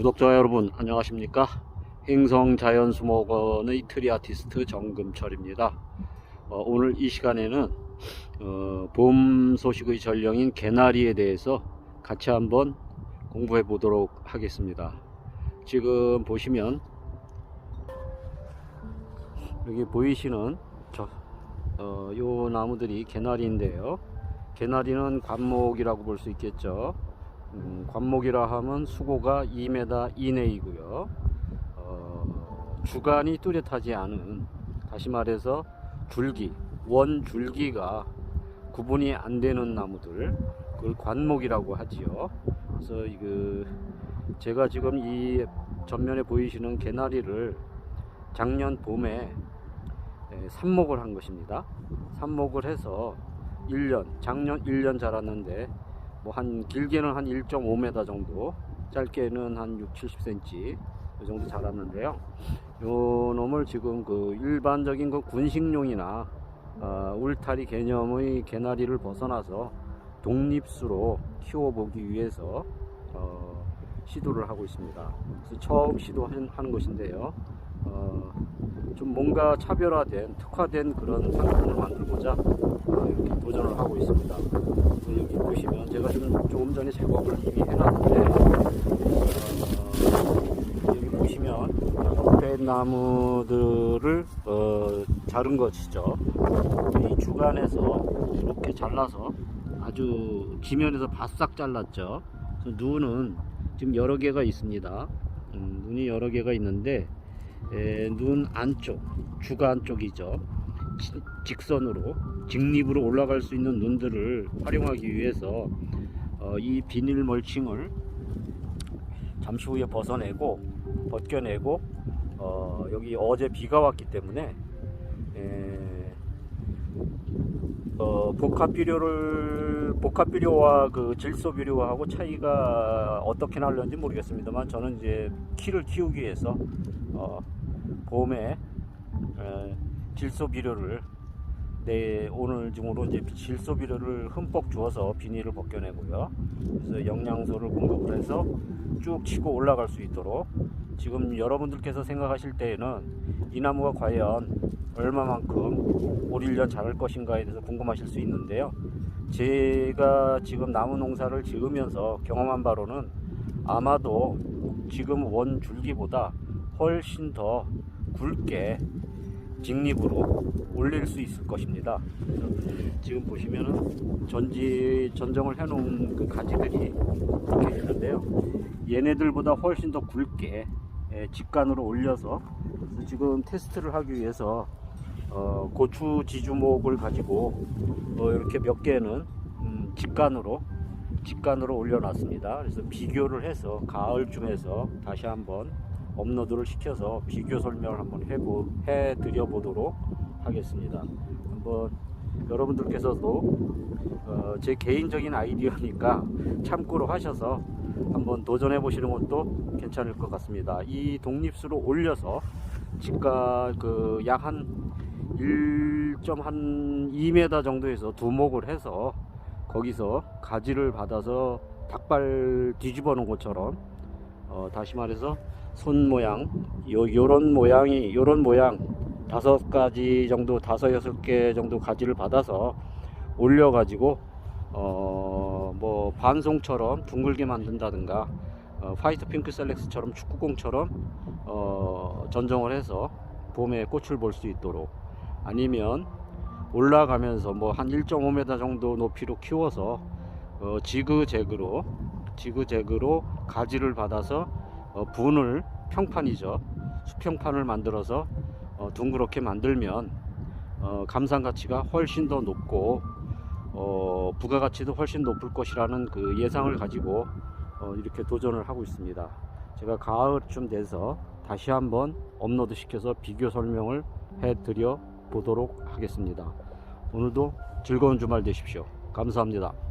구독자 여러분 안녕하십니까? 행성자연수목원의 트리 아티스트 정금철입니다. 어, 오늘 이 시간에는 어, 봄 소식의 전령인 개나리에 대해서 같이 한번 공부해 보도록 하겠습니다. 지금 보시면 여기 보이시는 저, 어, 요 나무들이 개나리인데요. 개나리는 관목이라고 볼 수 있겠죠 음, 관목이라 하면 수고가 2m 이내이고요. 어, 주간이 뚜렷하지 않은 다시 말해서 줄기, 원 줄기가 구분이 안 되는 나무들 그걸 관목이라고 하지요. 그래서 이그 제가 지금 이 전면에 보이시는 개나리를 작년 봄에 에, 삽목을 한 것입니다. 삽목을 해서 1년, 작년 1년 자랐는데 뭐 한 길게는 한 1.5m 정도, 짧게는 한 6, 70cm 이 정도 자랐는데요. 요 놈을 지금 그 일반적인 그 군식용이나 어, 울타리 개념의 개나리를 벗어나서 독립수로 키워보기 위해서 어, 시도를 하고 있습니다. 그래서 처음 시도하는 하는 것인데요. 어, 좀 뭔가 차별화된 특화된 그런 상품을 만들고자 어, 이렇게 도전을 하고 있습니다. 그래서 여기 보시면 제가 좀 조금 전에 작업을 이미 해놨는데 어, 여기 보시면 옆에 나무들을 어, 자른 것이죠. 이 주간에서 이렇게 잘라서 아주 지면에서 바싹 잘랐죠. 눈은 지금 여러 개가 있습니다. 음, 눈이 여러 개가 있는데 에, 눈 안쪽, 주간 쪽이죠. 지- 직선으로 직립으로 올라갈 수 있는 눈들을 활용하기 위해서 어, 이 비닐 멀칭을 잠시 후에 벗어내고 벗겨내고 어, 여기 어제 비가 왔기 때문에 에, 어, 복합 비료를 복합 비료와 그 질소 비료하고 차이가 어떻게 나려는지 모르겠습니다만 저는 이제 키를 키우기 위해서 어, 봄에 에, 질소 비료를 내 오늘 중으로 이제 질소 비료를 흠뻑 주어서 비닐을 벗겨내고요. 그래서 영양소를 공급을 해서 쭉 치고 올라갈 수 있도록 지금 여러분들께서 생각하실 때에는 이 나무가 과연 얼마만큼 올 1년 자랄 것인가에 대해서 궁금하실 수 있는데요. 제가 지금 나무 농사를 지으면서 경험한 바로는 아마도 지금 원 줄기보다 훨씬 더 굵게 직립으로 올릴 수 있을 것입니다. 지금 보시면은 전지 전정을 해놓은 그 가지들이 이렇게 있는데요. 얘네들보다 훨씬 더 굵게 예, 직간으로 올려서 지금 테스트를 하기 위해서 어, 고추 지주목을 가지고 어, 이렇게 몇 개는 음, 직간으로 직간으로 올려놨습니다. 그래서 비교를 해서 가을쯤에서 다시 한번 업로드를 시켜서 비교 설명을 한번 해보, 해드려 보도록 하겠습니다. 한번 여러분들께서도 어, 제 개인적인 아이디어니까 참고로 하셔서 한번 도전해 보시는 것도 괜찮을 것 같습니다. 이 독립수로 올려서 지가 그 약 한 1.2m 정도에서 두목을 해서 거기서 가지를 받아서 닭발 뒤집어 놓은 것처럼 어, 다시 말해서 손 모양 요 요런 모양이 요런 모양 다섯 가지 정도 다섯 여섯 개 정도 가지를 받아서 올려 가지고 어 뭐 반송처럼 둥글게 만든다든가 어, 화이트 핑크 셀렉스처럼 축구공처럼 어 전정을 해서 봄에 꽃을 볼 수 있도록 아니면 올라가면서 뭐 한 1.5m 정도 높이로 키워서 어, 지그재그로 지그재그로 가지를 받아서 어, 분을 평판이죠 수평판을 만들어서 어, 둥그렇게 만들면 어, 감상 가치가 훨씬 더 높고 어, 부가가치도 훨씬 높을 것이라는 그 예상을 가지고 어, 이렇게 도전을 하고 있습니다. 제가 가을쯤 돼서 다시 한번 업로드 시켜서 비교 설명을 해 드려 보도록 하겠습니다. 오늘도 즐거운 주말 되십시오. 감사합니다.